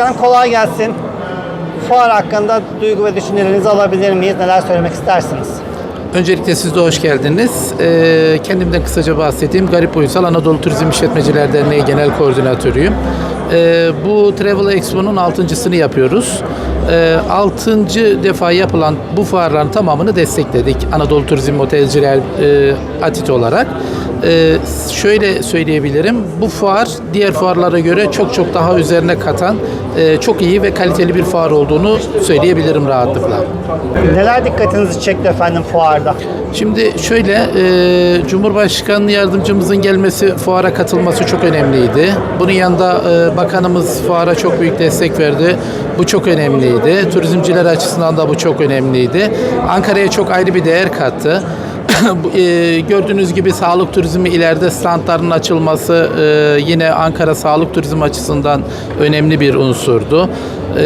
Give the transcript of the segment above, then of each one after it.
Başkanım kolay gelsin. Fuar hakkında duygu ve düşüncelerinizi alabilir miyiz? Neler söylemek istersiniz? Öncelikle siz de hoş geldiniz. Ee, kendimden kısaca bahsedeyim. Garip Uysal Anadolu Turizm İşletmeciler Derneği Genel Koordinatörüyüm. Ee, bu Travel Expo'nun altıncısını yapıyoruz. Ee, altıncı defa yapılan bu fuarların tamamını destekledik. Anadolu Turizm Otelciler ATİT olarak. Ee, şöyle söyleyebilirim. Bu fuar diğer fuarlara göre çok çok daha üzerine katan e, çok iyi ve kaliteli bir fuar olduğunu söyleyebilirim rahatlıkla. Neler dikkatinizi çekti efendim fuarda? Şimdi şöyle, e, Cumhurbaşkanı yardımcımızın gelmesi, fuara katılması çok önemliydi. Bunun yanında e, bakanımız fuara çok büyük destek verdi. Bu çok önemliydi. Turizmciler açısından da bu çok önemliydi. Ankara'ya çok ayrı bir değer kattı. E, gördüğünüz gibi sağlık turizmi ileride standların açılması e, yine Ankara sağlık turizmi açısından önemli bir unsurdu. E,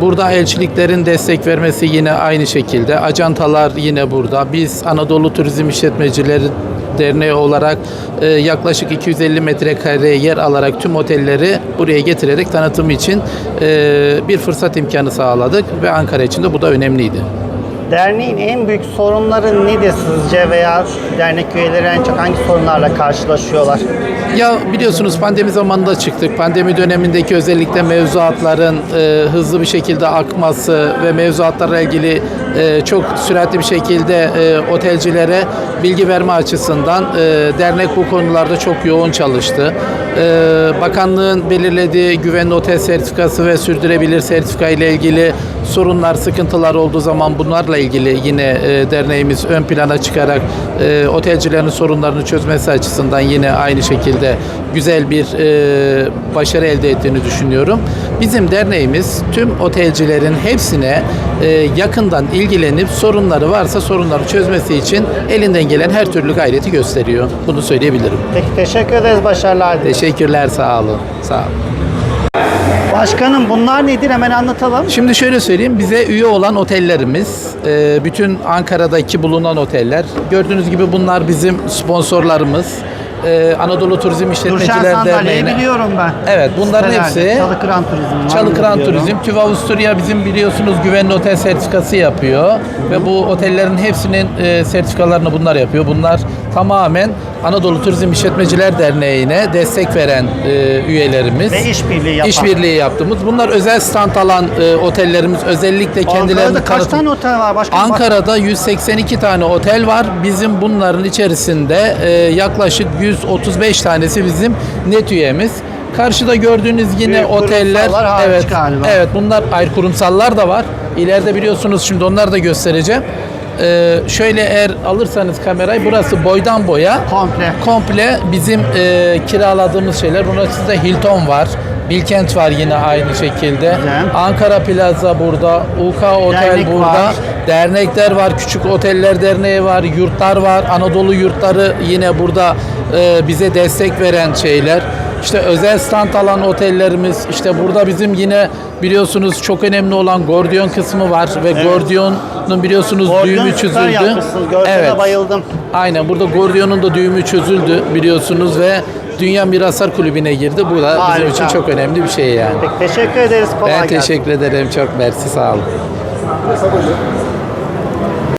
burada elçiliklerin destek vermesi yine aynı şekilde. Ajantalar yine burada. Biz Anadolu Turizm İşletmecileri Derneği olarak e, yaklaşık 250 metrekare yer alarak tüm otelleri buraya getirerek tanıtım için e, bir fırsat imkanı sağladık ve Ankara için de bu da önemliydi. Derneğin en büyük sorunları nedir sizce veya dernek üyeleri en çok hangi sorunlarla karşılaşıyorlar? Ya biliyorsunuz pandemi zamanında çıktık. Pandemi dönemindeki özellikle mevzuatların e, hızlı bir şekilde akması ve mevzuatlarla ilgili e, çok süratli bir şekilde e, otelcilere bilgi verme açısından e, dernek bu konularda çok yoğun çalıştı. E, bakanlığın belirlediği güvenli otel sertifikası ve sürdürebilir sertifika ile ilgili sorunlar, sıkıntılar olduğu zaman bunlarla ilgili yine e, derneğimiz ön plana çıkarak e, otelcilerin sorunlarını çözmesi açısından yine aynı şekilde güzel bir e, başarı elde ettiğini düşünüyorum. Bizim derneğimiz tüm otelcilerin hepsine e, yakından ilgilenip sorunları varsa sorunları çözmesi için elinden gelen her türlü gayreti gösteriyor. Bunu söyleyebilirim. Peki teşekkür ederiz başarılar. Teşekkürler, sağ olun. Sağ olun. Başkanım bunlar nedir hemen anlatalım. Şimdi şöyle söyleyeyim, bize üye olan otellerimiz, e, bütün Ankara'daki bulunan oteller. Gördüğünüz gibi bunlar bizim sponsorlarımız. E, Anadolu Turizm İşletmeciler sandalyeyi Derneği'ne. biliyorum ben. Evet, bunların Sitelerde. hepsi Çalıkıran Turizm. Çalıkıran. Turizm, TÜV Avusturya bizim biliyorsunuz güvenli otel sertifikası yapıyor ve bu otellerin hepsinin e, sertifikalarını bunlar yapıyor. Bunlar tamamen Anadolu Turizm İşletmeciler Derneği'ne destek veren e, üyelerimiz. Ve işbirliği yapan. İşbirliği yaptığımız. Bunlar özel stand alan e, otellerimiz. Özellikle kendilerini Ankara'da kaç tanıtım- tane otel var başkanım? Ankara'da 182 tane otel var. Bizim bunların içerisinde e, yaklaşık 135 tanesi bizim net üyemiz. Karşıda gördüğünüz yine Büyük oteller kurumsallar hariç evet galiba. evet bunlar ayrı kurumsallar da var. İleride biliyorsunuz şimdi onları da göstereceğim. E, şöyle eğer alırsanız kamerayı burası boydan boya Komple. komple bizim e, kiraladığımız şeyler. Bunun içinde Hilton var. Bilkent var yine aynı şekilde. Güzel. Ankara Plaza burada. UK Otel Dernek burada. var. Dernekler var. Küçük Oteller Derneği var. Yurtlar var. Anadolu Yurtları yine burada e, bize destek veren şeyler. İşte özel stand alan otellerimiz. İşte burada bizim yine biliyorsunuz çok önemli olan Gordiyon kısmı var ve Gordiyon'un biliyorsunuz Gordiyon düğümü çözüldü. Görsele bayıldım. Aynen burada Gordion'un da düğümü çözüldü biliyorsunuz ve Dünya Miraslar Kulübü'ne girdi. Bu da Harika. bizim için çok önemli bir şey yani. Peki teşekkür ederiz. Kolay Ben gelsin. teşekkür ederim. Çok mersi sağ olun.